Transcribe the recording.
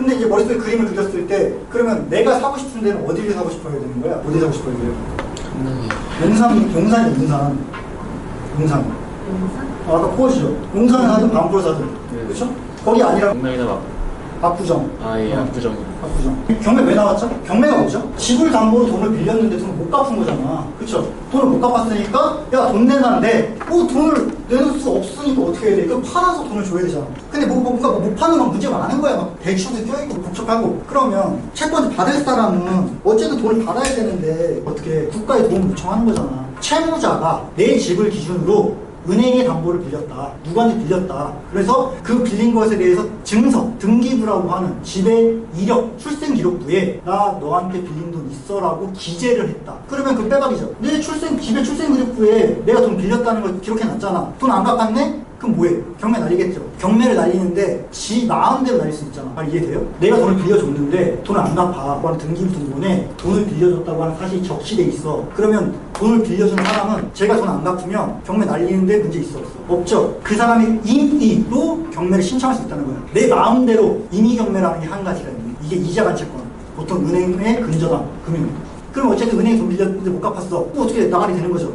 근데 이제 머릿속에 그림을 그렸을 때 그러면 내가 사고 싶은 데는 어디를 사고 싶어야 되는 거야? 어디 사고 싶어야 돼요? 용산, 용산이 용산. 용산. 용산? 아, 아까 코어시죠? 용산을 사든 반포를 사든. 네. 그렇죠? 거기 아니라 강남이나 막 압구정. 아예 어. 압구정 압구정. 경매 왜 나왔죠? 경매가 뭐죠? 집을 담보로 돈을 빌렸는데 돈을 못 갚은 거잖아. 그쵸? 돈을 못 갚았으니까, 야, 돈 내놔는데, 뭐 돈을 내놓을 수 없으니까 어떻게 돼? 그럼 팔아서 돈을 줘야 되잖아. 근데 뭐, 뭐, 뭔가 못 파는 건 문제가 많은 거야. 막 대출도 껴있고 복잡하고. 그러면 채권 받을 사람은 어쨌든 돈을 받아야 되는데, 어떻게 국가에 도움을 요청하는 거잖아. 채무자가 내 집을 기준으로 은행에 담보를 빌렸다. 누구한테 빌렸다. 그래서 그 빌린 것에 대해서 증서, 등기부라고 하는 집의 이력, 출생 기록부에 나 너한테 빌린 돈 있어라고 기재를 했다. 그러면 그 빼박이죠. 내 출생, 집의 출생 기록부에 내가 돈 빌렸다는 걸 기록해 놨잖아. 돈 안 갚았네? 그럼 뭐해? 경매 날리겠죠. 경매를 날리는데 지 마음대로 날릴 수 있잖아. 말 이해돼요? 내가 돈을 빌려줬는데 돈을 안 갚아. 하는 등기부 등본에 돈을 빌려줬다고 하는 사실이 적시돼 있어. 그러면 돈을 빌려준 사람은 제가 돈 안 갚으면 경매 날리는데 문제 있어 없어? 없죠. 그 사람이 임의로 경매를 신청할 수 있다는 거야. 내 마음대로 임의 경매라는 게 한 가지가 있는 이게 이자간 채권. 보통 은행의 근저당 금융. 그럼 어쨌든 은행에 돈 빌렸는데 못 갚았어. 뭐 어떻게 나가리 되는 거죠.